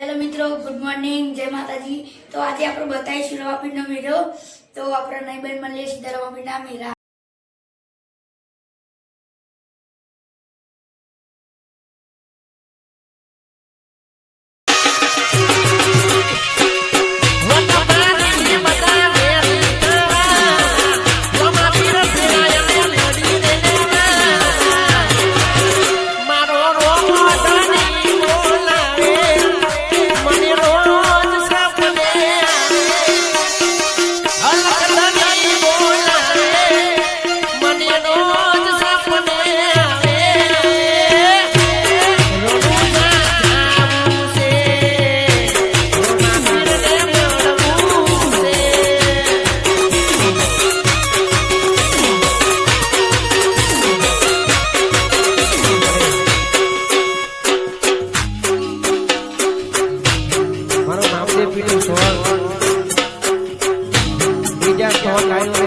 Hello મિત્રો, good morning, જય માતાજી. તો આજે આપણે બતાવીશું રવાપીનો મેળો. તો આપણા નહીબન મળીએ સીધા રવાપીના મેળા. પીટું છોડ બીજા છોડ કાઢ્યું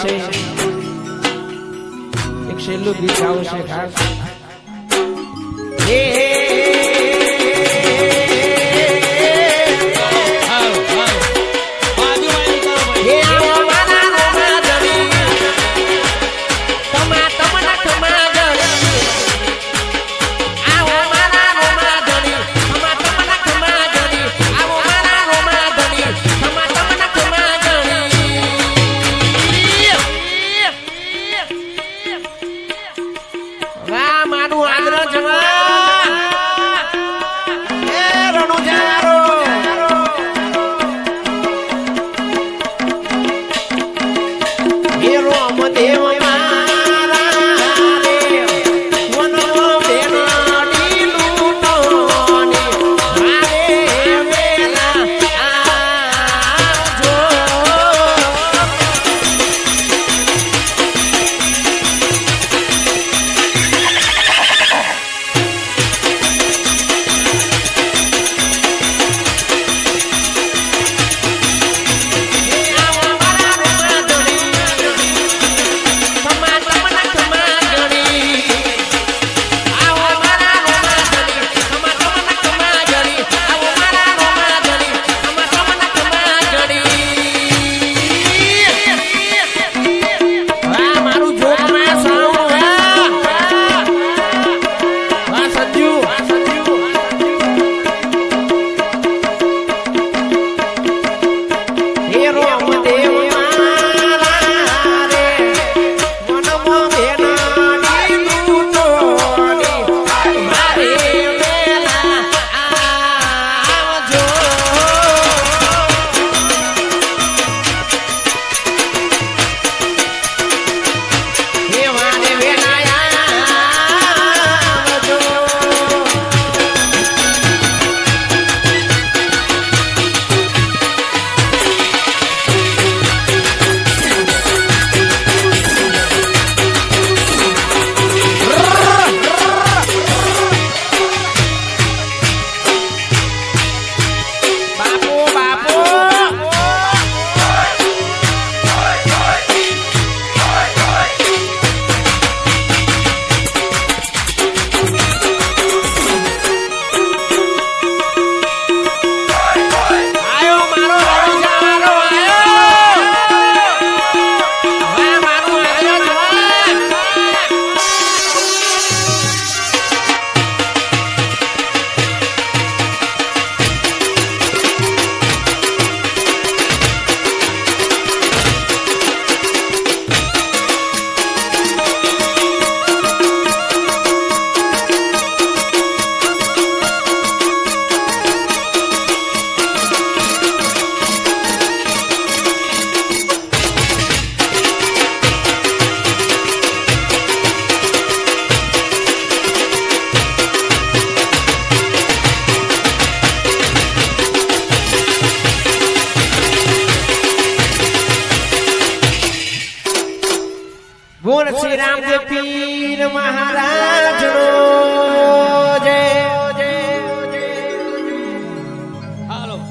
આવશે. એક છેલ્લું ગીત આવશે ખાસ.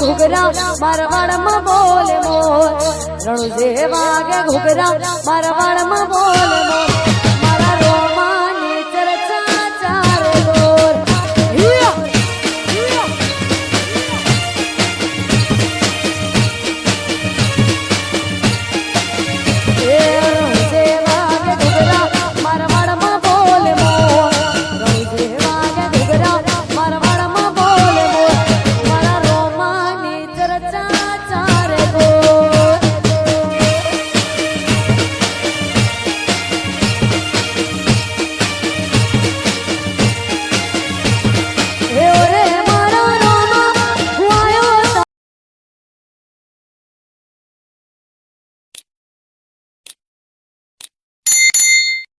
ઘુઘરા મારા વાળમાં બોલે મોર. રણુ જે વાગે ઘુઘરા મારા વાળમાં બોલે મોર.